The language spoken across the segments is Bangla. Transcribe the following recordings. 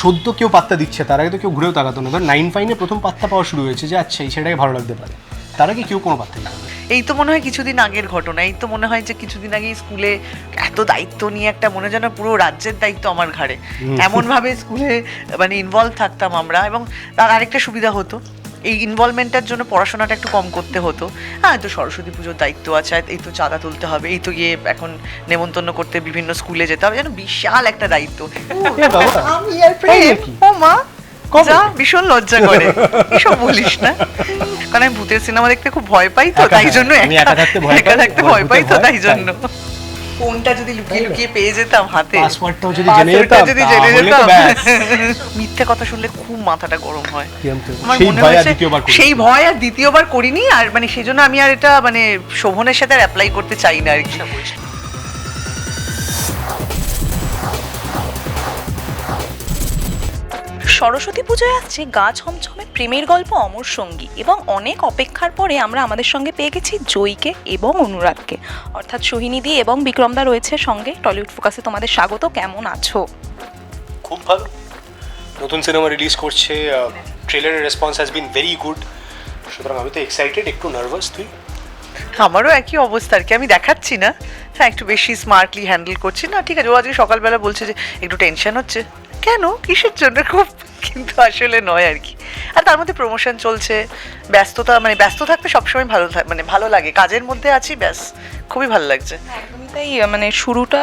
সদ্য কেউ পাত্তা দিচ্ছে তার আগে তো কেউ ঘুরেও তাকাতো না। ধর নাইন ফাইনে প্রথম পাত্তা পাওয়া শুরু হয়েছে যে আচ্ছা এই ছেলেটাকে ভালো লাগতে পারে। তার আগে কেউ কোনো পাত্তা দিচ্ছে না। এই তো মনে হয় কিছুদিন আগের ঘটনা। এই তো মনে হয় যে কিছুদিন আগে স্কুলে এত দায়িত্ব নিয়ে একটা মনে যেন পুরো রাজ্যের দায়িত্ব আমার ঘাড়ে। এমনভাবে স্কুলে মানে ইনভলভ থাকতাম আমরা এবং তার আরেকটা সুবিধা হতো। এই ইনভলভমেন্টের জন্য পড়াশোনাটা একটু কম করতে হতো। হ্যাঁ তো সরস্বতী পুজোর দায়িত্ব আছে এই তো চাঁদা তুলতে হবে এই তো গিয়ে এখন নেমন্তন্ন করতে বিভিন্ন স্কুলে যেতে হবে যেন বিশাল একটা দায়িত্ব? ও মা যা ভীষণ লজ্জা করে। এসব বলিস না। কারণ আমি ভূতের সিনেমা দেখতে খুব ভয় পাই তো তাই জন্য একা থাকতে ভয় পাই তো তাই জন্য। ফোনটা যদি লুকিয়ে লুকিয়ে পেয়ে যেতাম হাতে। পাসওয়ার্ডটাও যদি জেনে যেতাম যদি জেনে যেতাম। মিথ্যে কথা শুনলে খুব মাথাটা গরম হয়। আমার সেই মনে ভয় আর হয়েছে দ্বিতীয়বার করিনি। সেই ভয় আর দ্বিতীয়বার করিনি আর মানে সেজন্য আমি আর এটা মানে শোভনের সাথে আর অ্যাপ্লাই করতে চাই না আর কি। সরস্বতী পুজোয় আসছে গা ছমছমে প্রেমের গল্প অমর সঙ্গী এবং অনেক অপেক্ষার পরে আমরা আমাদের সঙ্গে পেয়ে গেছি জয়ীকে এবং অনুরাগকে। অর্থাৎ সোহিনীদি এবং বিক্রমদা রয়েছে সঙ্গে। টলিউড ফোকাসে তোমাদের স্বাগত কেমন আছো? খুব ভালো। নতুন সিনেমা রিলিজ করছে ট্রেলারের response has been very good সুতরাং আমি তো এক্সাইটেড একটু নার্ভাস তুই? আমারও একই অবস্থা আর কি আমি দেখাচ্ছি না। হ্যাঁ একটু বেশি স্মার্টলি হ্যান্ডেল করছি। না ঠিক আছে ও আজকে সকালবেলা বলছে যে একটু টেনশন হচ্ছে। কেন? কিসের জন্য? খুব কিন্তু আসলে নয় আর কি। আর তার মধ্যে প্রমোশন চলছে ব্যস্ততা মানে ব্যস্ত থাকতে সবসময় ভালো মানে ভালো লাগে। কাজের মধ্যে আছি ব্যাস খুবই ভালো লাগছে। একদমই তাই মানে শুরুটা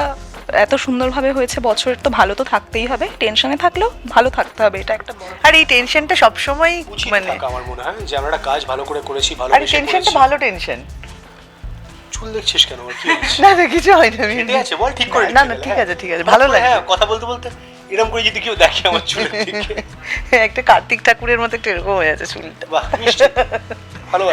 এত সুন্দরভাবে হয়েছে বছরের তো ভালো তো থাকতেই হবে। টেনশনে থাকলেও ভালো থাকতে হবে এটা একটা আর এই টেনশনটা সবসময় মানে আমার মনে হয় যে আমরা কাজ ভালো করে করেছি ভালো আর টেনশনটা ভালো টেনশন। চুল দেখছিস কেন? না না কিছু হয় না আমি ঠিক আছে বল ঠিক করে না না ঠিক হ্যাঁ। আছে ঠিক আছে ভালো লাগে হ্যাঁ কথা বলতে বলতে। এরকম করে যদি কেউ দেখে আমার চুলের দিকে। একটা কার্তিক ঠাকুরের মতো একটু এরকম হয়ে আছে চুলটা। ভালো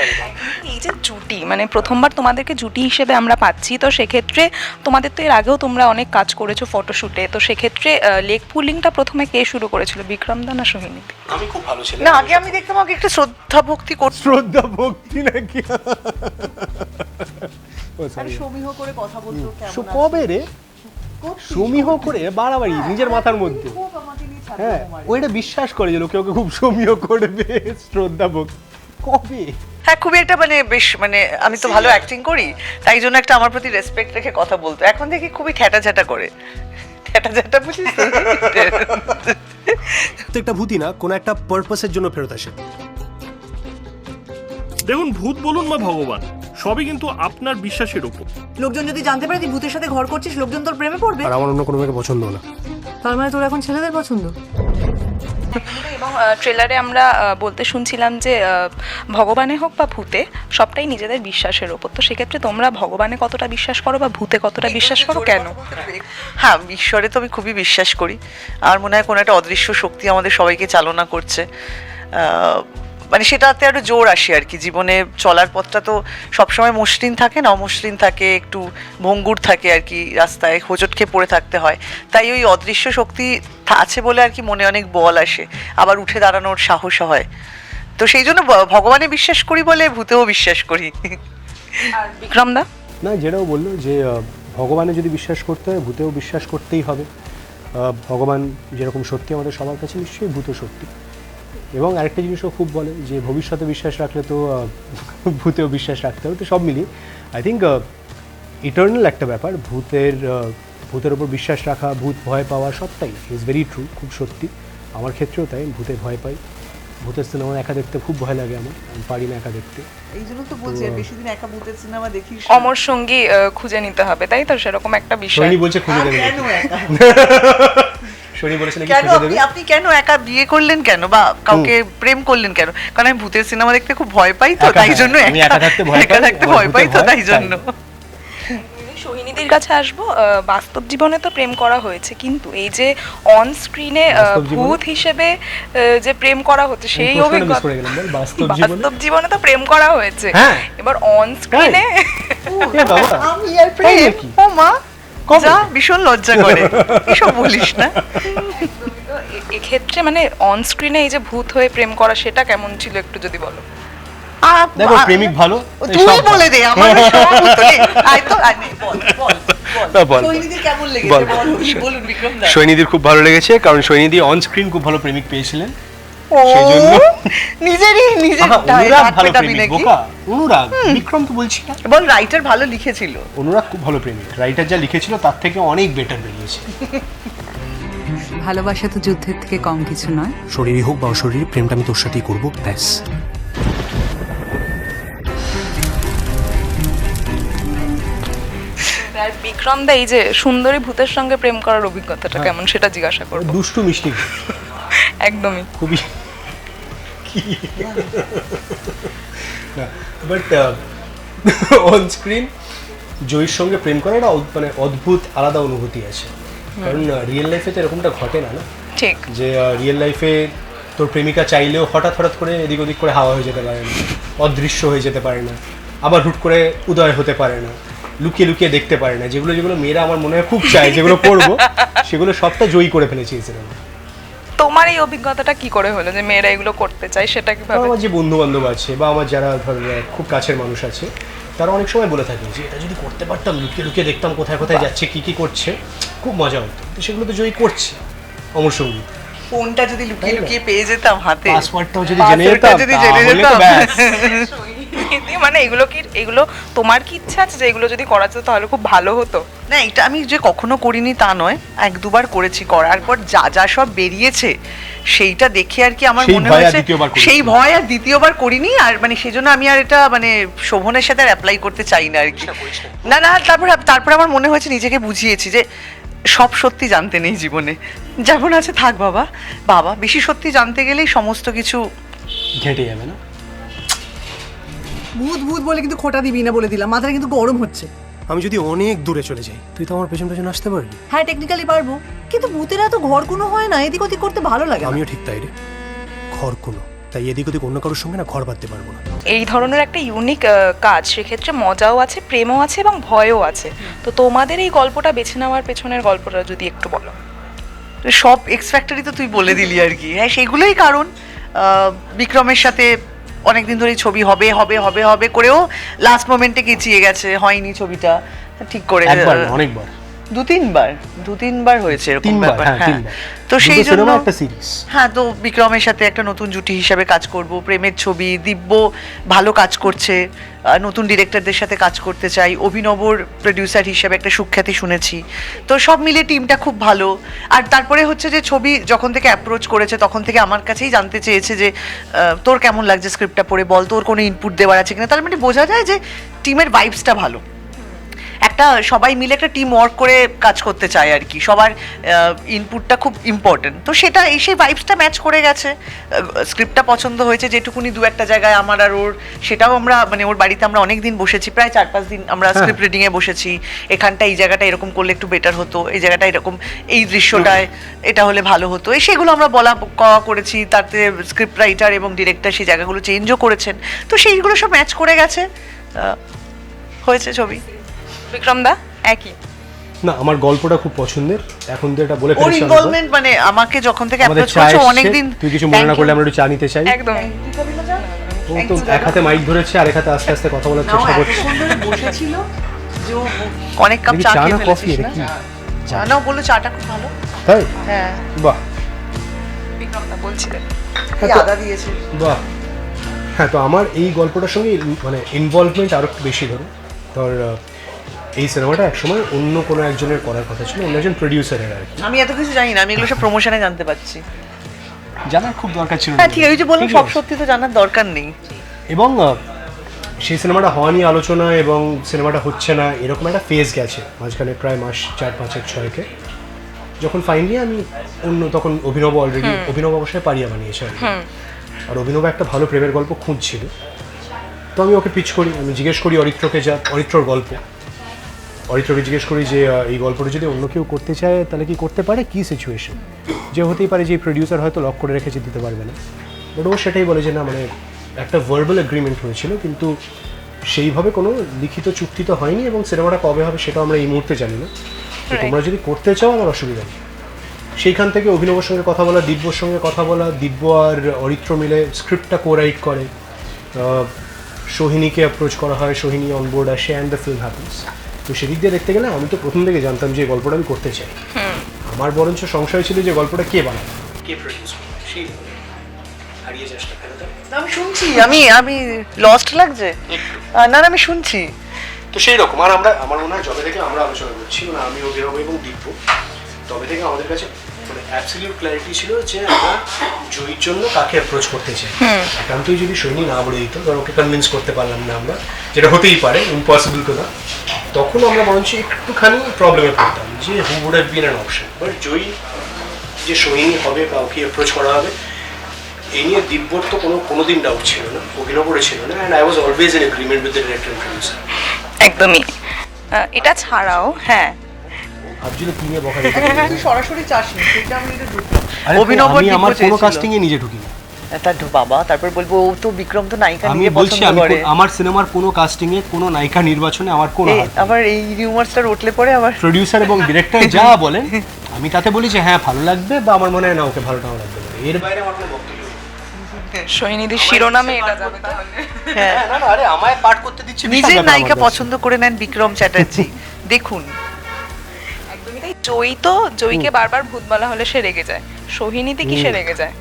এই যে জুটি মানে প্রথমবার তোমাদেরকে জুটি হিসেবে আমরা পাচ্ছি তো সেক্ষেত্রে তোমাদের তো এর আগেও তোমরা অনেক কাজ করেছ ফটোশুটে তো সেক্ষেত্রে লেগ পুলিংটা প্রথমে কে শুরু করেছিল বিক্রমদা না সোহিনী? আমি খুব ভালো ছিলাম না আগে আমি দেখতাম আগে একটু শ্রদ্ধা ভক্তি করতো। শ্রদ্ধা ভক্তি নাকি? ও, সমীহ করে কথা বলতো সো কবে রে? সমীহ করে বাড়াবাড়ি নিজের মাথার মধ্যে। হ্যাঁ ও এটা বিশ্বাস করে যে লোকে ওকে খুব সমীহ করবে শ্রদ্ধা ভক্তি কবে? হ্যাঁ খুবই একটা মানে বেশ মানে আমি তো ভালো অ্যাক্টিং করি তাই জন্য একটা আমার প্রতি রেসপেক্ট রেখে কথা বলতো। এখন দেখি খুবই ঠ্যাটা ঝ্যাটা করে। ঠ্যাটা ঝ্যাটা বুঝিস তো? প্রত্যেকটা ভূতি না কোনো একটা পারপাসের জন্য ফেরত আসে। দেখুন ভূত বলুন বা ভগবান। সবই কিন্তু আপনার বিশ্বাসের উপর। লোকজন যদি জানতে পারে তুই ভূতের সাথে ঘর করছিস লোকজন তোর প্রেমে পড়বে। আর আমার অন্য কোনো মেয়েকে পছন্দ না। তার মানে তোর এখন ছেলেদের পছন্দ? এবং ট্রেলারে আমরা বলতে শুনছিলাম যে ভগবানে হোক বা ভূতে সবটাই নিজেদের বিশ্বাসের ওপর তো সেক্ষেত্রে তোমরা ভগবানে কতটা বিশ্বাস করো বা ভূতে কতটা বিশ্বাস করো কেন? হ্যাঁ ঈশ্বরে তো আমি খুবই বিশ্বাস করি। আর মনে হয় কোনো একটা অদৃশ্য শক্তি আমাদের সবাইকে চালনা করছে। আহ, মানে সেটাতে আরও জোর আসে আর কি। জীবনে চলার পথটা তো সবসময় মসৃণ থাকে না অমসৃণ থাকে একটু ভঙ্গুর থাকে আর কি রাস্তায় হোঁচট খেয়ে পড়ে থাকতে হয়। তাই ওই অদৃশ্য শক্তি আছে বলে আর কি মনে অনেক বল আসে আবার উঠে দাঁড়ানোর সাহস হয়। তো সেই জন্য ভগবানে বিশ্বাস করি বলে ভূতেও বিশ্বাস করি। আর বিক্রমদা না যেটাও বলল যে ভগবানে যদি বিশ্বাস করতে হয় ভূতেও বিশ্বাস করতেই হবে। ভগবান যেরকম সত্যি আমাদের সবার কাছে নিশ্চয়ই ভূত সত্যি। এবং আরেকটা জিনিসও খুব বলে যে ভবিষ্যতে বিশ্বাস রাখলে তো ভূতেও বিশ্বাস রাখতে হবে তো সব মিলিয়ে আই থিঙ্ক ইটার্নাল একটা ব্যাপার। ভূতের ভূতের ওপর বিশ্বাস রাখা ভূত ভয় পাওয়া সবটাই ইজ ভেরি ট্রু খুব সত্যি। আমার ক্ষেত্রেও তাই ভূতে ভয় পাই। ভূতের সিনেমা একা দেখতে খুব ভয় লাগে আমার আমি পারি না একা দেখতে। এই জন্য তো বলছি বেশি দিন একা ভূতের সিনেমা দেখিস অমর সঙ্গী খুঁজে নিতে হবে তাই তো? সেরকম একটা বিষয়। বলছে খুঁজে দেবে কেন একা? শনি বলেছে নাকি কেন আপনি আপনি কেন একা বিয়ে করলেন কেন? বা কাউকে প্রেম করলেন কেন? কারণ আমি ভূতের সিনেমা দেখতে খুব ভয় পাই তো তাই জন্য আমি একা থাকতে ভয় একা থাকতে ভয় পাই তো তাই জন্য। সোহিনীদের কাছে আসব। বাস্তব জীবনে তো প্রেম করা হয়েছে কিন্তু এই যে অন স্ক্রিনে ভূত হিসেবে যে প্রেম করা হচ্ছে সেই অভিজ্ঞতা করে গেলাম বল, বাস্তব জীবনে? তো প্রেম করা হয়েছে। হ্যাঁ। এবার অন স্ক্রিনে আমি আর প্রেম? ও মা। যা ভীষণ লজ্জা করে। এসব বলিস না। এক্ষেত্রে মানে অন স্ক্রিনে এই যে ভূত হয়ে প্রেম করা সেটা কেমন ছিল একটু যদি বলো? দেখো প্রেমিক ভালো তাই বলে দে আমার আয় তো বল বল না, বল। সৈনিধির কেমন লেগেছে বল। বলুন, বলুন বিক্রম দা সৈনিধির খুব ভালো লেগেছে কারণ সৈনিধি অন স্ক্রিন খুব ভালো প্রেমিক পেয়েছিলেন। ও নিজেরই নিজের অনুরাগ ভালো প্রেমিক বোকা। অনুরাগ বিক্রম তো বলছি না। বল রাইটার ভালো লিখেছিল। অনুরাগ খুব ভালো প্রেমিক। রাইটার যা লিখেছিল তার থেকে অনেক বেটার বেরিয়েছে। ভালোবাসা তো যুদ্ধের থেকে কম কিছু নয়। শরীরই হোক বা অশরীরই প্রেমটা আমি তোর সাথেই করব ব্যাস। আর বিক্রম দা এই যে সুন্দরী ভূতের সঙ্গে প্রেম করার অভিজ্ঞতাটা কেমন সেটা জিজ্ঞাসা করব। দুষ্টু মিষ্টি। একদমই। খুবই বাট অন স্ক্রিন জয়ীর সঙ্গে প্রেম অদ- মানে অদ্ভুত আলাদা অনুভূতি আছে। কারণ রিয়েল লাইফে তো এরকমটা ঘটে না না? ঠিক। যে রিয়েল লাইফে তোর প্রেমিকা চাইলেও হঠাৎ হঠাৎ করে এদিক ওদিক করে হাওয়া হয়ে যেতে পারে না অদৃশ্য হয়ে যেতে পারে না আবার হুট করে উদয় হতে পারে না লুকিয়ে লুকিয়ে দেখতে পারে না যেগুলো যেগুলো মেয়েরা আমার মনে হয় খুব চায় যেগুলো করব সেগুলো সবটা জয়ী করে ফেলেছে এই সিনেমা তোমার এই অভিজ্ঞতাটা কি করে হলো যে মেয়েরা এগুলো করতে চায়? সেটা কীভাবে? আমার যে বন্ধু বান্ধব আছে বা আমার যারা ধর খুব কাছের মানুষ আছে তারা অনেক সময় বলে থাকে যে এটা যদি করতে পারতাম লুকিয়ে লুকিয়ে দেখতাম কোথায় কোথায় যাচ্ছে কি কি করছে। খুব মজা হতো। তো সেগুলো তো জয়ী করছে অমর সংগীত ফোনটা যদি লুকিয়ে লুকিয়ে পেয়ে যেতাম হাতে। পাসওয়ার্ডটাও যদি জেনে যেতাম যদি জেনে তাহলে তো যেতাম। মানে এগুলো কি এগুলো তোমার কি ইচ্ছা আছে যে এগুলো যদি করা যেত তাহলে খুব ভালো হতো? না এটা আমি যে কখনো করিনি তা নয় এক দুবার করেছি করার পর যা যা সব বেরিয়েছে সেইটা দেখে আর কি আমার মনে হয়েছে সেই ভয় আর দ্বিতীয়বার করিনি আর মানে সেজন্য আমি আর এটা মানে শোভনের সাথে আর অ্যাপ্লাই করতে চাই না আর কি। না না তারপর তারপর আমার মনে হয়েছে নিজেকে বুঝিয়েছি যে সব সত্যি জানতে নেই জীবনে। যেমন আছে থাক বাবা বাবা বেশি সত্যি জানতে গেলেই সমস্ত কিছু ঘেঁটে যাবে না? ভূত ভূত বলে কিন্তু খোটা দিবি না বলে দিলাম। মাথাটা কিন্তু গরম হচ্ছে। আমি যদি অনেক দূরে চলে যাই তুই তো আমার পেছন পেছন আসতে পারবি। হ্যাঁ টেকনিক্যালি পারব। কিন্তু ভূতেরা তো ঘর কোনো হয় না এদিক ওদিক করতে ভালো লাগে না। আমিও ঠিক তাই রে। ঘর কোনো তাই এদিক ওদিক অন্য কারোর সঙ্গে না ঘর বাঁধতে পারব না। এই ধরনের একটা ইউনিক কাজ সেক্ষেত্রে মজাও আছে প্রেমও আছে এবং ভয়ও আছে। তো তোমাদের এই গল্পটা বেছে নেওয়ার পেছনের গল্পটা যদি একটু বলো। সব এক্স ফ্যাক্টরি তো তুই বলে দিলি আর কি। হ্যাঁ সেগুলোই কারণ আহ, বিক্রমের সাথে অনেকদিন ধরেই ছবি হবে হবে হবে হবে করেও লাস্ট মোমেন্টে গেছিয়ে গেছে হয়নি ছবিটা। ঠিক করে অনেকবার। দু তিনবার দু তিনবার হয়েছে এরকম ব্যাপার হ্যাঁ হ্যাঁ। তো সেই জন্য একটা সিরিজ হ্যাঁ তো বিক্রমের সাথে একটা নতুন জুটি হিসাবে কাজ করব প্রেমের ছবি দিব্য ভালো কাজ করছে নতুন ডিরেক্টরদের সাথে কাজ করতে চাই অভিনবর প্রডিউসার হিসাবে একটা সুখ্যাতি শুনেছি। তো সব মিলে টিমটা খুব ভালো। আর তারপরে হচ্ছে যে ছবি যখন থেকে অ্যাপ্রোচ করেছে তখন থেকে আমার কাছেই জানতে চেয়েছে যে তোর কেমন লাগছে স্ক্রিপ্টটা পড়ে? বল তোর কোনো ইনপুট দেওয়ার আছে কিনা? তার মানে বোঝা যায় যে টিমের ভাইবসটা ভালো। একটা সবাই মিলে একটা টিম ওয়ার্ক করে কাজ করতে চায় আর কি। সবার ইনপুটটা খুব ইম্পর্টেন্ট তো সেটা এই সেই ভাইবসটা ম্যাচ করে গেছে। স্ক্রিপ্টটা পছন্দ হয়েছে যেটুকুনি দু একটা জায়গায় আমার আর ওর সেটাও আমরা মানে ওর বাড়িতে আমরা অনেক দিন বসেছি প্রায় চার পাঁচ দিন আমরা স্ক্রিপ্ট রিডিং এ বসেছি। এখানটা এই জায়গাটা এরকম করলে একটু বেটার হতো এই জায়গাটা এরকম এই দৃশ্যটায় এটা হলে ভালো হতো। এই সেগুলো আমরা বলা কওয়া করেছি তাতে স্ক্রিপ্ট রাইটার এবং ডিরেক্টর সেই জায়গাগুলো চেঞ্জও করেছেন। তো সেইগুলো সব ম্যাচ করে গেছে। হয়েছে ছবি। বিক্রম দা? একই। না আমার গল্পটা খুব পছন্দের। এখন তো এটা বলে ওর ইনভলভমেন্ট মানে আমাকে যখন থেকে অ্যাপ্রোচ করছ অনেকদিন তুই কিছু মনে না করলে আমরা একটু চা নিতে চাই। একদম। ও তো এক হাতে মাইক ধরেছে আর এক হাতে আস্তে আস্তে কথা বলার চেষ্টা করছে। বসেছিল যে অনেক কাপ চা খেয়ে না কফি এটা না? কি? চা বলল চাটা খুব ভালো। তাই? হ্যাঁ। বাহ। বিক্রম দা বলছিলেন এই আদা দিয়েছে। বাহ। হ্যাঁ তো আমার এই গল্পটার সঙ্গে মানে ইনভলভমেন্ট আরও একটু বেশি ধরো। তোর আহ, এই সিনেমাটা একসময় অন্য কোনো একজনের করার কথা ছিল অন্য একজন প্রডিউসারের আর আমি এত কিছু জানি না আমি এগুলো সব প্রমোশনে জানতে পারছি। জানার খুব দরকার ছিল হ্যাঁ ঠিক আছে ওই যে বললাম সব সত্যি তো জানার দরকার নেই। এবং সেই সিনেমাটা হওয়া নিয়ে আলোচনা এবং সিনেমাটা হচ্ছে না এরকম একটা ফেজ গেছে মাঝখানে প্রায় মাস চার পাঁচেক ছয়কে যখন ফাইনালি আমি অন্য তখন অভিনব অলরেডি অভিনব অবশ্যই পারিয়া বানিয়েছে আর আর অভিনব একটা ভালো প্রেমের গল্প খুঁজছিল। তো আমি ওকে পিচ করি আমি জিজ্ঞেস করি অরিত্রকে যা অরিত্রর গল্প। অরিত্রকে জিজ্ঞেস করি যে এই গল্পটা যদি অন্য কেউ করতে চায় তাহলে কি করতে পারে? কি সিচুয়েশন যে হতেই পারে যে প্রডিউসার হয়তো লক করে রেখেছে দিতে পারবে না। বাট ও সেটাই বলে যে না মানে একটা ভার্বাল এগ্রিমেন্ট হয়েছিল কিন্তু সেইভাবে কোনো লিখিত চুক্তি তো হয়নি এবং সিনেমাটা কবে হবে সেটা আমরা এই মুহূর্তে জানি না। তোমরা যদি করতে চাও আমার অসুবিধা নেই। সেইখান থেকে অভিনবর সঙ্গে কথা বলা দিব্যর সঙ্গে কথা বলা দিব্য আর অরিত্র মিলে স্ক্রিপ্টটা কো রাইট করে সোহিনীকে অ্যাপ্রোচ করা হয় সোহিনী অনবোর্ড আসে অ্যান্ড দ্য ফিল্ম হ্যাপেন্স তো সেদিক দিয়ে দেখতে গেলে আমি তো প্রথম থেকে জানতাম যে এই গল্পটা আমি করতে চাই। আমার বরঞ্চ সংশয় ছিল যে গল্পটা কে বানাবে। কে প্রডিউস করবে? সেই চেষ্টা আমি শুনছি আমি আমি লস্ট লাগছে। আহ, না না আমি শুনছি। তো সেই রকম আর আমরা আমার মনে হয় যবে থেকে আমরা আলোচনা করছি মানে আমি অভিভাবক এবং দিব্য তবে থেকে আমাদের কাছে মানে অ্যাবসলিউট ক্ল্যারিটি ছিল যে আমরা জয়ীর জন্য কাকে অ্যাপ্রোচ করতে চাই। একান্তই যদি সৈনী না বলে দিত ধর ওকে কনভিন্স করতে পারলাম না আমরা যেটা হতেই পারে ইম্পসিবল তো না। তখন আমরা বরঞ্চ একটুখানি প্রবলেমে পড়তাম যে who would have been an option but Joyee যে সৈনী হবে কাউকে অ্যাপ্রোচ করা হবে এই নিয়ে দিব্যর তো কোনো কোনো দিন ডাউট ছিল না অভিনবরে ছিল না and I was always in agreement with the director and producer একদমই। এটা ছাড়াও হ্যাঁ। ভাবছিল কি নিয়ে বকা সরাসরি চাসনি সেটা আমি ঢুকলাম আরে অভিনব আমি আমার কোনো। কাস্টিং এ নিজে ঢুকি না তার বাবা তারপর বলব ও তো বিক্রম তো নায়িকা আমি নিয়ে বলছি পছন্দ আমি করে। আমার সিনেমার কোনো কাস্টিং এ কোনো নায়িকা নির্বাচনে আমার কোনো আবার এই রিউমার্সটা উঠলে পরে আবার প্রডিউসার এবং ডিরেক্টর যা বলেন আমি তাতে বলি যে হ্যাঁ ভালো লাগবে বা আমার মনে হয় না ওকে ভালো নাও লাগবে এর বাইরে আমার কোনো বক্তব্য। সৈনিধির শিরোনামে এটা যাবে তাহলে। হ্যাঁ। হ্যাঁ, না না আরে আমায় পাঠ করতে দিচ্ছে নিজের নায়িকা পছন্দ করে নেন বিক্রম চ্যাটার্জি। দেখুন। একদমই তাই। জয়ী তো জয়ীকে বারবার ভূত বলা হলে সে রেগে যায়। সোহিনীতে কি সে রেগে যায়?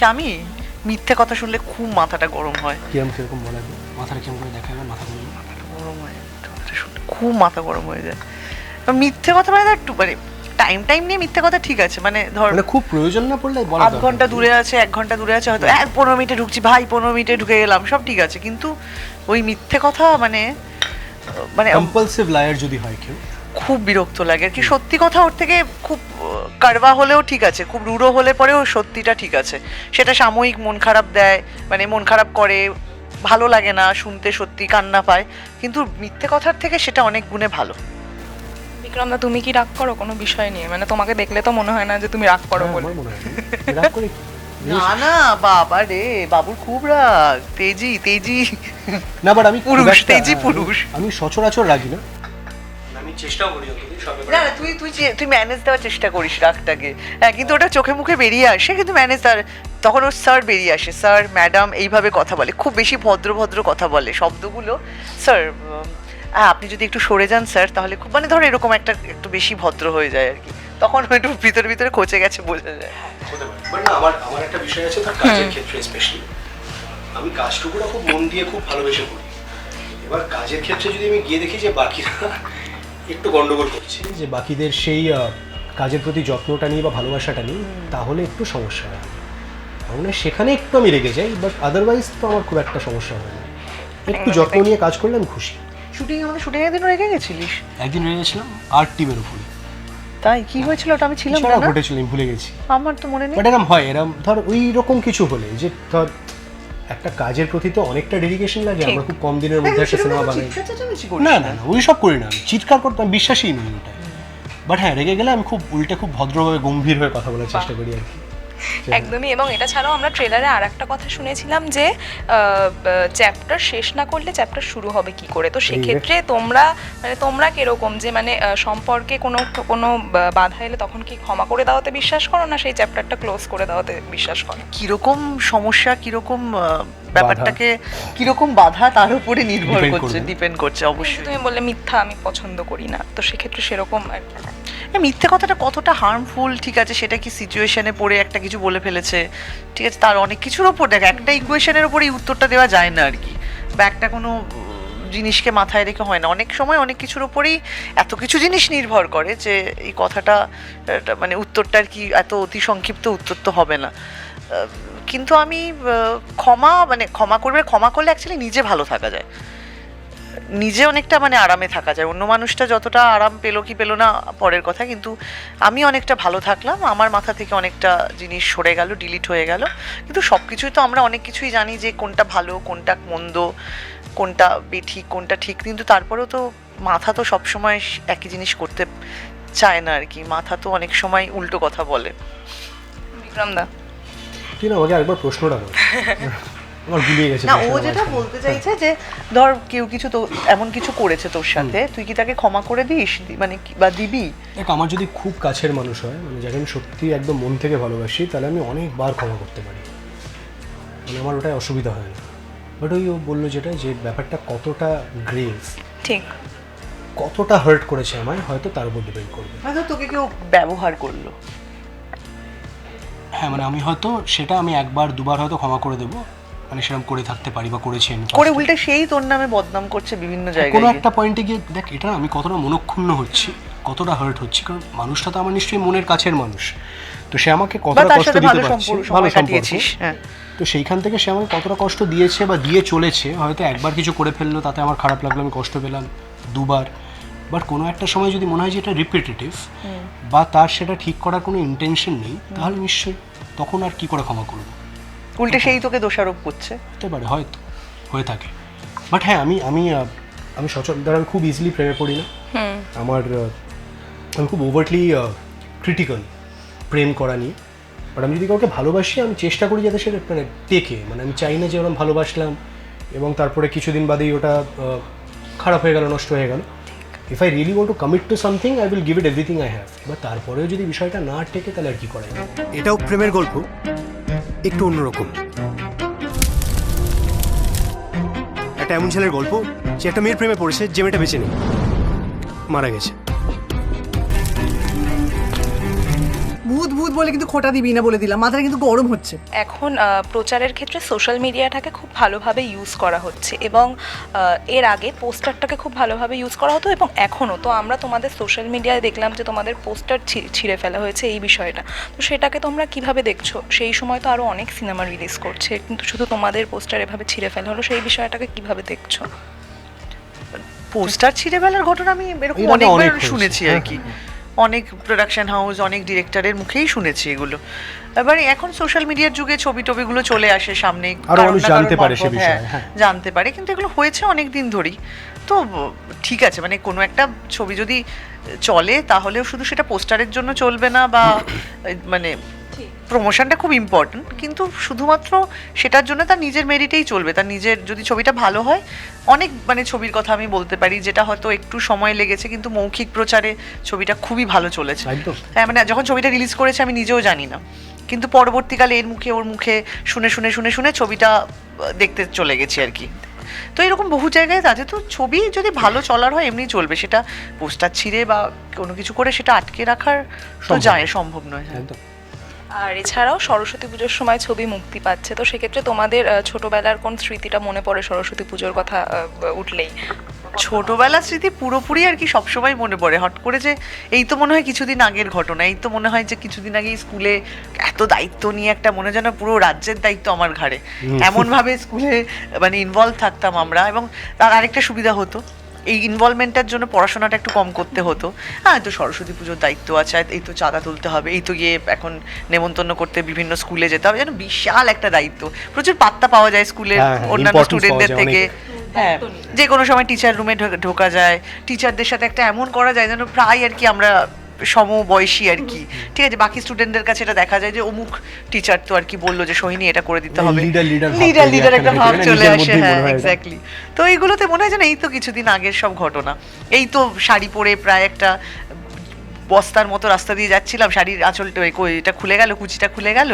কি আমি মিথ্যে কথা শুনলে খুব মাথাটা গরম হয়। কিরম কীরকম বলা? মাথাটা কেমন করে দেখা মাথা গরম? গরম হয় খুব মাথা গরম হয়ে যায়। মিথ্যে কথা মানে একটু মানে টাইম টাইম নিয়ে মিথ্যে কথা ঠিক আছে মানে ধর মানে খুব প্রয়োজন না পড়লে বলা আধ। ঘণ্টা দূরে আছে এক ঘণ্টা দূরে আছে হয়তো এক পনেরো মিনিটে ঢুকছি ভাই পনেরো মিনিটে ঢুকে গেলাম সব ঠিক আছে। কিন্তু ওই মিথ্যে কথা মানে মানে কম্পালসিভ লায়ার যদি হয় কেউ? খুব বিরক্ত লাগে। আর কি সত্যি কথা ওর থেকে খুব কারবা হলেও ঠিক আছে খুব রূঢ় হলে পরেও সত্যিটা ঠিক আছে। সেটা সাময়িক মন খারাপ দেয় মানে মন খারাপ করে ভালো লাগে না শুনতে সত্যি কান্না পায় কিন্তু মিথ্যে কথার থেকে সেটা অনেক গুণে ভালো। বিক্রম দা তুমি কি রাগ করো? কোনো বিষয় নিয়ে মানে তোমাকে দেখলে তো মনে হয় না যে তুমি রাগ করো হ্যাঁ, বলে। হয় না। রাগ করে কি? না না বাবা রে বাবুর খুব রাগ। তেজি তেজি। না বাট আমি পুরুষ, তেজি পুরুষ। আমি সচরাচর রাগি না। আমি চেষ্টাও করি না না তুই তুই তুই ম্যানেজ দেওয়ার চেষ্টা করিস রাগটাকে। হ্যাঁ কিন্তু ওটা চোখে মুখে বেরিয়ে আসে কিন্তু ম্যানেজ তার তখন ওর স্যার বেরিয়ে আসে। স্যার ম্যাডাম এইভাবে কথা বলে খুব বেশি ভদ্র ভদ্র কথা বলে শব্দগুলো। স্যার হ্যাঁ আপনি যদি একটু সরে যান স্যার তাহলে খুব মানে ধর এরকম একটা একটু বেশি ভদ্র হয়ে যায় আর কি। তখন একটু ভিতরে ভিতরে খচে গেছে বোঝা যায়। আমার আমার একটা বিষয় আছে তার কাজের ক্ষেত্রে স্পেশালি আমি কাজটুকুটা খুব মন দিয়ে খুব ভালোবেসে করি। এবার কাজের ক্ষেত্রে যদি আমি গিয়ে দেখি যে বাকিরা একটু গন্ডগোল করছে। যে বাকিদের সেই কাজের প্রতি যত্নটা নিয়ে বা ভালোবাসাটা নিয়ে তাহলে একটু সমস্যা হয়। মানে সেখানে একটু আমি রেগে যাই বাট আদারওয়াইজ তো আমার খুব একটা সমস্যা হয় না। একটু যত্ন নিয়ে কাজ করলে আমি খুশি। শুটিং আমাদের শুটিং এর দিন রেগে গেছিলিস? একদিন রেগে গেছিলাম আর্ট টিমের উপরে। তাই? কি হয়েছিল ওটা আমি ছিলাম না? ঘটেছিল আমি ভুলে গেছি। আমার তো মনে নেই। বাট এরম হয় এরম ধর ওই রকম কিছু হলে যে ধর একটা কাজের প্রতি তো অনেকটা ডেডিকেশন লাগে আমরা খুব কম দিনের মধ্যে একটা সিনেমা বানাই। না না না ওই সব করি না আমি চিৎকার করতাম বিশ্বাসই নেই ওটা বাট হ্যাঁ রেগে গেলে আমি খুব উল্টে খুব ভদ্রভাবে গম্ভীর হয়ে কথা বলার চেষ্টা করি আর কি। একদমই এবং এটা ছাড়াও আমরা ট্রেলারে আর একটা কথা শুনেছিলাম যে চ্যাপ্টার শেষ না করলে চ্যাপ্টার শুরু হবে কি করে? তো সেক্ষেত্রে তোমরা মানে তোমরা কীরকম যে মানে সম্পর্কে কোনো কোনো বাধা এলে তখন কি ক্ষমা করে দেওয়াতে বিশ্বাস করো না সেই চ্যাপ্টারটা ক্লোজ করে দেওয়াতে বিশ্বাস করো? কীরকম সমস্যা কীরকম আহ, ব্যাপারটাকে কীরকম বাধা তার উপরে নির্ভর করছে ডিপেন্ড করছে অবশ্যই। তুমি বললে মিথ্যা আমি পছন্দ করি না। তো সেক্ষেত্রে সেরকম আর মিথ্যে কথাটা কতটা হার্মফুল ঠিক আছে, সেটা কি সিচুয়েশনে পড়ে একটা কিছু বলে ফেলেছে, ঠিক আছে, তার অনেক কিছুর ওপর দেখ, একটা ইকুয়েশনের ওপর উত্তরটা দেওয়া যায় না আর কি। বা একটা কোনো জিনিসকে মাথায় রেখে হয় না। অনেক সময় অনেক কিছুর ওপরেই এত কিছু জিনিস নির্ভর করে যে এই কথাটা মানে উত্তরটা কি এত অতি সংক্ষিপ্ত উত্তর তো হবে না। কিন্তু আমি ক্ষমা মানে ক্ষমা করবে, ক্ষমা করলে অ্যাকচুয়ালি নিজে ভালো থাকা যায়। নিজে অনেকটা মানে আরামে থাকা যায়। অন্য মানুষটা যতটা আরাম পেল কি পেল না পরের কথা কিন্তু আমি অনেকটা ভালো থাকলাম। আমার মাথা থেকে অনেকটা জিনিস সরে গেল ডিলিট হয়ে গেল। কিন্তু সব কিছুই তো আমরা অনেক কিছুই জানি যে কোনটা ভালো কোনটা মন্দ কোনটা বেঠিক কোনটা ঠিক। কিন্তু তারপরেও তো মাথা তো সবসময় একই জিনিস করতে চায় না আর কি মাথা তো অনেক সময় উল্টো কথা বলে। বিক্রম দা তুই না আমাকে একবার প্রশ্নটা আমার গুলিয়ে গেছে না ও যেটা বলতে চাইছে যে ধর কেউ কিছু তো এমন কিছু করেছে তোর সাথে তুই কি তাকে ক্ষমা করে দিস? মানে কি- বা দিবি? দেখ আমার যদি খুব কাছের মানুষ হয় মানে যাকে আমি সত্যি একদম মন থেকে ভালোবাসি তাহলে আমি অনেকবার ক্ষমা করতে পারি। মানে আমার ওটাই অসুবিধা হয় না। বাট ওই ও বলল যেটা যে ব্যাপারটা কতটা গ্রেভ ঠিক। কতটা হার্ট করেছে আমায় হয়তো তার উপর ডিপেন্ড করবে। হয়তো তোকে কেউ ব্যবহার করল। হ্যাঁ মানে আমি হয়তো সেটা আমি একবার দুবার হয়তো ক্ষমা করে দেবো। মানে সেরকম করে থাকতে পারি বা করেছি আমি করে উল্টে সেই তোর নামে বদনাম করছে বিভিন্ন জায়গায় কোনো একটা পয়েন্টে গিয়ে দেখ এটা আমি কতটা মনক্ষুণ্ণ হচ্ছি কতটা হার্ট হচ্ছি কারণ মানুষটা তো আমার নিশ্চয়ই মনের কাছের মানুষ। তো সে আমাকে কতটা কষ্ট দিতে পারছে ভালো কাটিয়েছিস হ্যাঁ। তো সেইখান থেকে সে আমাকে কতটা কষ্ট দিয়েছে বা দিয়ে চলেছে হয়তো একবার কিছু করে ফেলল তাতে আমার খারাপ লাগল আমি কষ্ট পেলাম দুবার। বাট কোনো একটা সময় যদি মনে হয় যে এটা রিপিটেটিভ বা তার সেটা ঠিক করার কোনো ইন্টেনশন নেই তাহলে নিশ্চয়ই তখন আর কি করে ক্ষমা করব? উল্টে সেই তোকে দোষারোপ করছে। হতে পারে হয়তো হয়ে থাকে। বাট হ্যাঁ আমি আমি আমি সচরাচর আমি খুব ইজিলি প্রেমে পড়ি না। আমার আমি খুব ওভারটলি ক্রিটিক্যাল প্রেম করা নিয়ে। বাট আমি যদি কাউকে ভালোবাসি আমি চেষ্টা করি যাতে সেটা মানে টেকে মানে আমি চাই না যে ওরকম ভালোবাসলাম এবং তারপরে কিছুদিন বাদেই ওটা খারাপ হয়ে গেল নষ্ট হয়ে গেল। If I really want to commit to something I will give it everything I have এবার তারপরেও যদি বিষয়টা না টেকে, তাহলে আর কি করে এটাও প্রেমের গল্প। একটু অন্যরকম। একটা এমন ছেলের গল্প, যে একটা মেয়ের প্রেমে পড়েছে, যে মেয়েটা বেঁচে নেই। মারা গেছে। ভূত বলে কিন্তু খোটা দিবি না বলে দিলাম। মাথাটা কিন্তু গরম হচ্ছে। এখন প্রচারের ক্ষেত্রে সোশ্যাল মিডিয়াটাকে খুব ভালোভাবে ইউজ করা হচ্ছে এবং এর আগে পোস্টারটাকে খুব ভালোভাবে ইউজ করা হতো এবং এখনও। তো আমরা তোমাদের সোশ্যাল মিডিয়ায় দেখলাম যে তোমাদের পোস্টার ছিঁড়ে ফেলা হয়েছে এই বিষয়টা। তো সেটাকে তোমরা কীভাবে দেখছ? সেই সময় তো আরও অনেক সিনেমা রিলিজ করছে কিন্তু শুধু তোমাদের পোস্টার এভাবে ছিঁড়ে ফেলা হলো সেই বিষয়টাকে কীভাবে দেখছ? পোস্টার ছিঁড়ে ফেলার ঘটনা আমি এরকম অনেকবার শুনেছি আর কি। অনেক প্রোডাকশন হাউস অনেক ডিরেক্টরের মুখেই শুনেছি এগুলো। এবারে এখন সোশ্যাল মিডিয়ার যুগে ছবি টবিগুলো চলে আসে সামনে জানতে পারে হ্যাঁ, হ্যাঁ। জানতে পারে। কিন্তু এগুলো হয়েছে অনেক দিন ধরেই। তো ঠিক আছে মানে কোনো একটা ছবি যদি চলে তাহলেও শুধু সেটা পোস্টারের জন্য চলবে না বা মানে প্রমোশনটা খুব ইম্পর্ট্যান্ট কিন্তু শুধুমাত্র সেটার জন্য তার নিজের মেরিটেই চলবে। তার নিজের যদি ছবিটা ভালো হয় অনেক মানে ছবির কথা আমি বলতে পারি যেটা হয়তো একটু সময় লেগেছে কিন্তু মৌখিক প্রচারে ছবিটা খুবই ভালো চলেছে। হ্যাঁ মানে যখন ছবিটা রিলিজ করেছে আমি নিজেও জানি না। কিন্তু পরবর্তীকালে এর মুখে ওর মুখে শুনে শুনে শুনে শুনে ছবিটা দেখতে চলে গেছি আর কি। তো এরকম বহু জায়গায় আছে তো ছবি যদি ভালো চলার হয় এমনি চলবে। সেটা পোস্টার ছিঁড়ে বা কোনো কিছু করে সেটা আটকে রাখার তো যায় সম্ভব নয় হ্যাঁ। একদম। আর এছাড়াও সরস্বতী পুজোর সময় ছবি মুক্তি পাচ্ছে। তো সেক্ষেত্রে তোমাদের ছোটবেলার কোন স্মৃতিটা মনে পড়ে সরস্বতী পুজোর কথা উঠলেই? ছোটবেলার স্মৃতি পুরোপুরি আর কি সবসময় মনে পড়ে। হট করে যে এই তো মনে হয় কিছুদিন আগের ঘটনা এই তো মনে হয় যে কিছুদিন আগে স্কুলে এত দায়িত্ব নিয়ে একটা মনে যেন পুরো রাজ্যের দায়িত্ব আমার ঘাড়ে। এমন ভাবে স্কুলে মানে ইনভলভ থাকতাম আমরা এবং তার আরেকটা সুবিধা হতো। এই ইনভলভমেন্টের জন্য পড়াশোনাটা একটু কম করতে হতো। হ্যাঁ তো সরস্বতী পুজোর দায়িত্ব আছে এই তো চাঁদা তুলতে হবে এই তো গিয়ে এখন নেমন্তন্ন করতে বিভিন্ন স্কুলে যেতে হবে। যেন বিশাল একটা দায়িত্ব। প্রচুর পাত্তা পাওয়া যায় স্কুলের হ্যাঁ, হ্যাঁ, অন্যান্য স্টুডেন্টদের থেকে। হ্যাঁ যে কোনো সময় টিচার রুমে ঢোকা যায়। টিচারদের সাথে একটা এমন করা যায় যেন প্রায় আর কি আমরা সমবয়সী আর কি। ঠিক আছে বাকি স্টুডেন্টদের কাছে এটা দেখা যায় যে অমুক টিচার তো আর কি বলল যে সোহিনী এটা করে দিতে হবে। লিডার লিডার একটা ভাব চলে আসে হ্যাঁ এক্স্যাক্টলি তো এইগুলোতে মনে হয় যে না এই তো কিছুদিন আগের সব ঘটনা। এই তো শাড়ি পরে প্রায় একটা বস্তার মতো রাস্তা দিয়ে যাচ্ছিলাম শাড়ির আঁচলটা এটা খুলে গেল কুচিটা খুলে গেল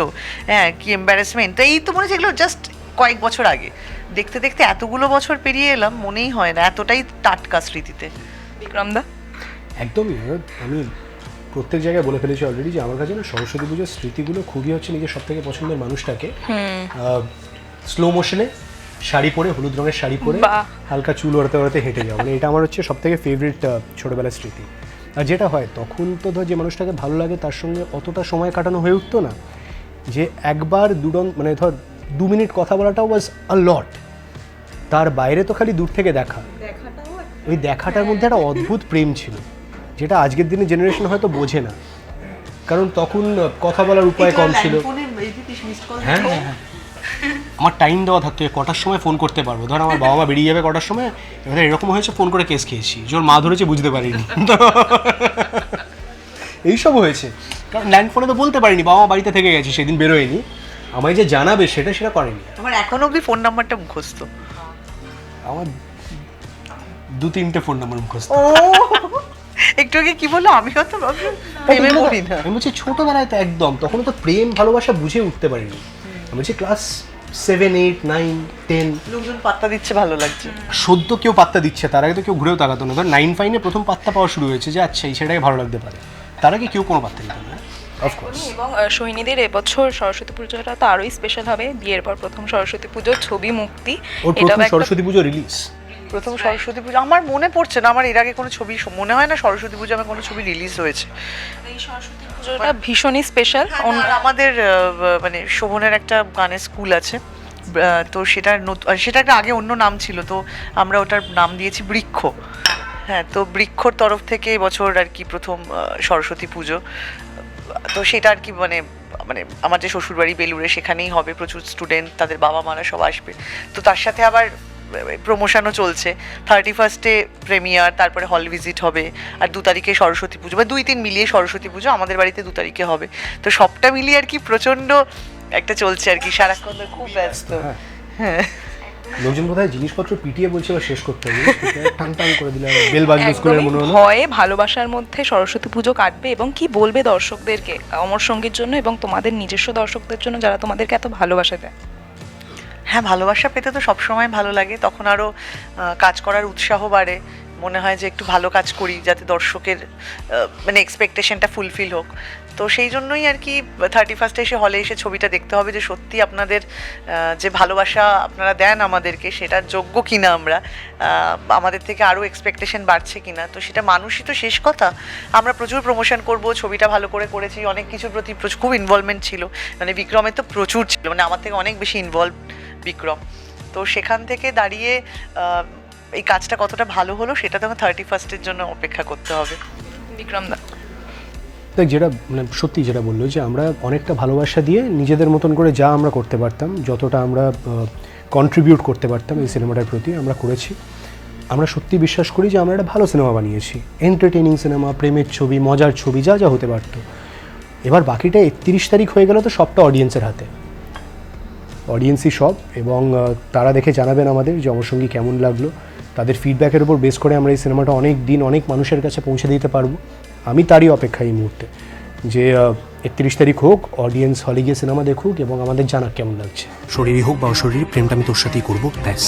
হ্যাঁ কি এম্বারাসমেন্ট তো এই তো মনে হচ্ছে এগুলো জাস্ট কয়েক বছর আগে। দেখতে দেখতে এতগুলো বছর পেরিয়ে এলাম মনেই হয় না এতটাই টাটকা স্মৃতিতে। বিক্রমদা একদমই আমি প্রত্যেক জায়গায় বলে ফেলেছি অলরেডি যে আমার কাছে না সরস্বতী পুজোর স্মৃতিগুলো খুবই হচ্ছে নিজের সব থেকে পছন্দের মানুষটাকে। স্লো মোশনে শাড়ি পরে হলুদ রঙের শাড়ি পরে হালকা চুল ওড়াতে ওড়াতে হেঁটে যাওয়া। মানে এটা আমার হচ্ছে সব থেকে ফেভারিট ছোটোবেলার স্মৃতি। আর যেটা হয় তখন তো ধর যে মানুষটাকে ভালো লাগে তার সঙ্গে অতটা সময় কাটানো হয়ে উঠতো না যে একবার দুডন মানে ধর দু মিনিট কথা বলাটাও ওয়াজ আ লট তার বাইরে তো খালি দূর থেকে দেখা। ওই দেখাটার মধ্যে একটা অদ্ভুত প্রেম ছিল। যেটা আজকের দিনে জেনারেশন হয়তো বোঝে না। কারণ তখন কথা বলার উপায় কম ছিল। হ্যাঁ হ্যাঁ, হ্যাঁ। আমার টাইম দেওয়া থাকতো কটার সময় ফোন করতে পারব। ধর আমার বাবা মা বেরিয়ে যাবে কটার সময় এবার এরকম হয়েছে ফোন করে কেস খেয়েছি। জোর মা ধরেছে বুঝতে পারিনি। এইসব হয়েছে। কারণ ল্যান্ড ফোনে তো বলতে পারিনি বাবা মা বাড়িতে থেকে গেছে সেদিন বেরোয়নি। আমায় যে জানাবে সেটা সেটা করেনি। আমার এখন অবধি ফোন নাম্বারটা মুখস্থ। আমার দু তিনটে ফোন নাম্বার মুখস্থ একটু আগে কি বলল? আমি হয়তো ভাবলাম প্রেমে পড়ি না। আমি বলছি ছোটবেলায় তো একদম তখন তো প্রেম ভালোবাসা বুঝে উঠতে পারিনি। আমি বলছি class seven eight nine ten লোকজন পাত্তা দিচ্ছে ভালো লাগছে। সদ্য কেউ পাত্তা দিচ্ছে তার আগে তো কেউ ঘুরেও তাকাতো না। ধর নাইন ফাইনে প্রথম পাত্তা পাওয়া শুরু হয়েছে যে আচ্ছা এই সেটাকে ভালো লাগতে পারে। তার আগে কেউ কোনো পাত্তা দিত না। এবং আহ, সোহিনীদের এবছর সরস্বতী পুজোটা তো আরোই স্পেশাল হবে। বিয়ের পর প্রথম সরস্বতী পুজোর ছবি মুক্তি। এটাও সরস্বতী পুজো রিলিজ প্রথম সরস্বতী পুজো আমার মনে পড়ছে না আমার এর আগে কোনো ছবি মনে হয় না সরস্বতী পুজো আমার কোনো ছবি রিলিজ হয়েছে। এই সরস্বতী পুজোটা ভীষণই স্পেশাল আর আমাদের মানে শোভনের একটা গানের স্কুল আছে। তো সেটা নতুন সেটা একটা আগে অন্য নাম ছিল তো আমরা ওটার নাম দিয়েছি বৃক্ষ। হ্যাঁ তো বৃক্ষর তরফ থেকে এবছর আর কি প্রথম সরস্বতী পুজো। তো সেটা আর কি মানে মানে আমার যে শ্বশুরবাড়ি বেলুড়ে সেখানেই হবে প্রচুর স্টুডেন্ট তাদের বাবা মারা সব আসবে। তো তার সাথে আবার প্রমোশনও চলছে। থার্টি ফার্স্টে প্রেমিয়ার তারপরে হল ভিজিট হবে আর দু তারিখে সরস্বতী পুজো বা দুই তিন মিলিয়ে সরস্বতী পুজো আমাদের বাড়িতে দু তারিখে হবে। তো সবটা মিলিয়ে আর কি প্রচণ্ড একটা চলছে আর কি। সারাক্ষণ খুব ব্যস্ত। হ্যাঁ। লোকজন কোথায় জিনিসপত্র পিটিয়ে বলছে বা শেষ করতে হবে। টাং টাং করে দিলে বেল বাজলো স্কুলের মনে হলো ভয়ে ভালোবাসার মধ্যে সরস্বতী পুজো কাটবে এবং কি বলবে দর্শকদেরকে অমর সঙ্গীর জন্য এবং তোমাদের নিজস্ব দর্শকদের জন্য যারা তোমাদেরকে এত ভালোবাসা দেয়। হ্যাঁ ভালোবাসা পেতে তো সবসময় ভালো লাগে। তখন আরও কাজ করার উৎসাহ বাড়ে। মনে হয় যে একটু ভালো কাজ করি যাতে দর্শকের মানে এক্সপেকটেশনটা ফুলফিল হোক। তো সেই জন্যই আর কি থার্টি ফার্স্টে এসে হলে এসে ছবিটা দেখতে হবে যে সত্যি আপনাদের যে ভালোবাসা আপনারা দেন আমাদেরকে, সেটার যোগ্য কিনা আমরা আমাদের থেকে আরও এক্সপেকটেশন বাড়ছে কিনা। তো সেটা মানুষই তো শেষ কথা। আমরা প্রচুর প্রমোশন করব, ছবিটা ভালো করে করেছি, অনেক কিছুর প্রতি খুব ইনভলভমেন্ট ছিল। মানে বিক্রমের তো প্রচুর ছিল মানে আমার থেকে অনেক বেশি ইনভলভ বিক্রম। তো সেখান থেকে দাঁড়িয়ে এই কাজটা কতটা ভালো হলো সেটা তখন থার্টি ফার্স্টের জন্য অপেক্ষা করতে হবে। বিক্রম দা। দেখ, যেটা মানে সত্যি যেটা বলল যে আমরা অনেকটা ভালোবাসা দিয়ে নিজেদের মতন করে যা আমরা করতে পারতাম, যতটা আমরা কন্ট্রিবিউট করতে পারতাম এই সিনেমাটার প্রতি, আমরা করেছি। আমরা সত্যি বিশ্বাস করি যে আমরা একটা ভালো সিনেমা বানিয়েছি। এন্টারটেনিং সিনেমা প্রেমের ছবি, মজার ছবি, যা যা হতে পারতো। এবার বাকিটা একত্রিশ তারিখ হয়ে গেল তো সবটা অডিয়েন্সের হাতে। অডিয়েন্সই সব এবং তারা দেখে জানাবেন আমাদের যে অমর সঙ্গী কেমন লাগল। তাদের ফিডব্যাকের উপর বেস করে আমরা এই সিনেমাটা অনেক দিন, অনেক মানুষের কাছে পৌঁছে দিতে পারব। আমি তারই অপেক্ষা এই মুহূর্তে যে একত্রিশ তারিখ হোক অডিয়েন্স হলে গিয়ে সিনেমা দেখুক এবং আমাদের জানাক কেমন লাগছে। শরীরই হোক বা শরীর প্রেমটা আমি তোর সাথেই করব, ব্যাস।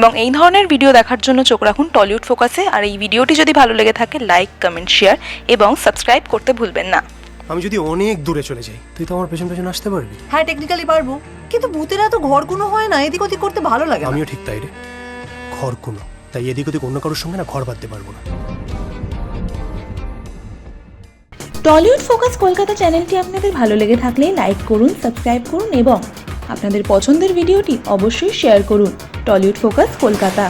এবং এই ধরনের ভিডিও দেখার জন্য চোখ রাখুন টলিউড ফোকাসে আর এই ভিডিওটি যদি ভালো লেগে থাকে লাইক কমেন্ট শেয়ার এবং সাবস্ক্রাইব করতে ভুলবেন না। আমি যদি অনেক দূরে চলে যাই তুই তো আমার পেছন পেছন আসতে পারবি। হ্যাঁ টেকনিক্যালি পারব। কিন্তু ভূতেরা তো ঘর কোনো হয় না এদিক ওদিক করতে ভালো লাগে আমিও ঠিক তাই রে। ঘর কোনো তাই এদিক ওদিক অন্য কারোর সঙ্গে না ঘর বাঁধতে পারব না। টলিউড ফোকাস কলকাতা চ্যানেলটি আপনাদের ভালো লেগে থাকলে লাইক করুন সাবস্ক্রাইব করুন এবং আপনাদের পছন্দের ভিডিওটি অবশ্যই শেয়ার করুন। Tollywood focus Kolkata.